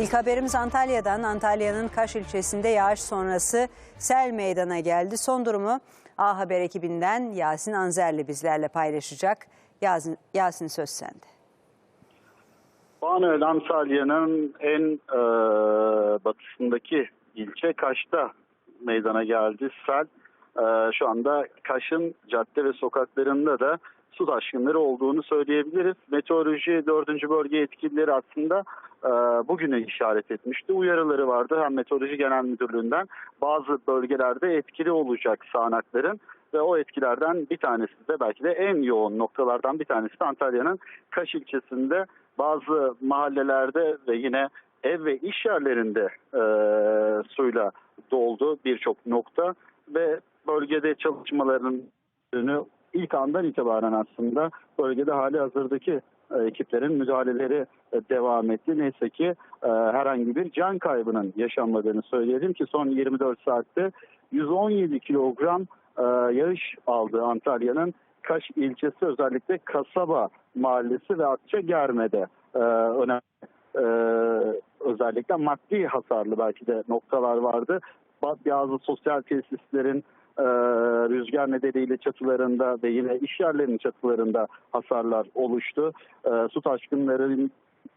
İlk haberimiz Antalya'dan. Antalya'nın Kaş ilçesinde yağış sonrası sel meydana geldi. Son durumu A Haber ekibinden Yasin Anzerli bizlerle paylaşacak. Yasin, Yasin söz sende. Banöl Antalya'nın en e, batısındaki ilçe Kaş'ta meydana geldi sel. E, şu anda Kaş'ın cadde ve sokaklarında da su taşkınları olduğunu söyleyebiliriz. Meteoroloji 4. bölge yetkilileri aslında e, bugüne işaret etmişti. Uyarıları vardı hem Meteoroloji Genel Müdürlüğü'nden bazı bölgelerde etkili olacak sağanakların ve o etkilerden bir tanesi de belki de en yoğun noktalardan bir tanesi de Antalya'nın Kaş ilçesinde bazı mahallelerde ve yine ev ve iş yerlerinde e, suyla doldu birçok nokta ve bölgede çalışmaların ilk andan itibaren aslında bölgede hali hazırdaki e, ekiplerin müdahaleleri e, devam etti. Neyse ki e, herhangi bir can kaybının yaşanmadığını söyleyelim ki son 24 saatte 117 kilogram yağış aldı Antalya'nın Kaş ilçesi özellikle Kasaba mahallesi ve Akçagerme'de e, önemli özellikle maddi hasarlı belki de noktalar vardı. Bazı sosyal tesislerin rüzgar nedeniyle çatılarında ve yine iş yerlerinin çatılarında hasarlar oluştu. E, su taşkınlarıyla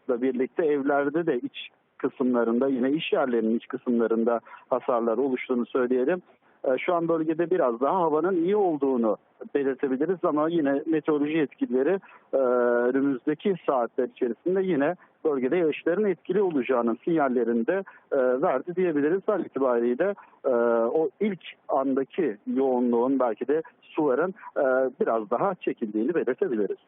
birlikte evlerde de iç kısımlarında yine iş yerlerinin iç kısımlarında hasarlar oluştuğunu söyleyelim. E, Şu an bölgede biraz daha havanın iyi olduğunu belirtebiliriz ama yine meteoroloji yetkilileri e, önümüzdeki saatler içerisinde yine bölgede yağışların etkili olacağının sinyallerini de e, verdi diyebiliriz. An itibariyle e, o ilk andaki yoğunluğun belki de suların e, biraz daha çekildiğini belirtebiliriz.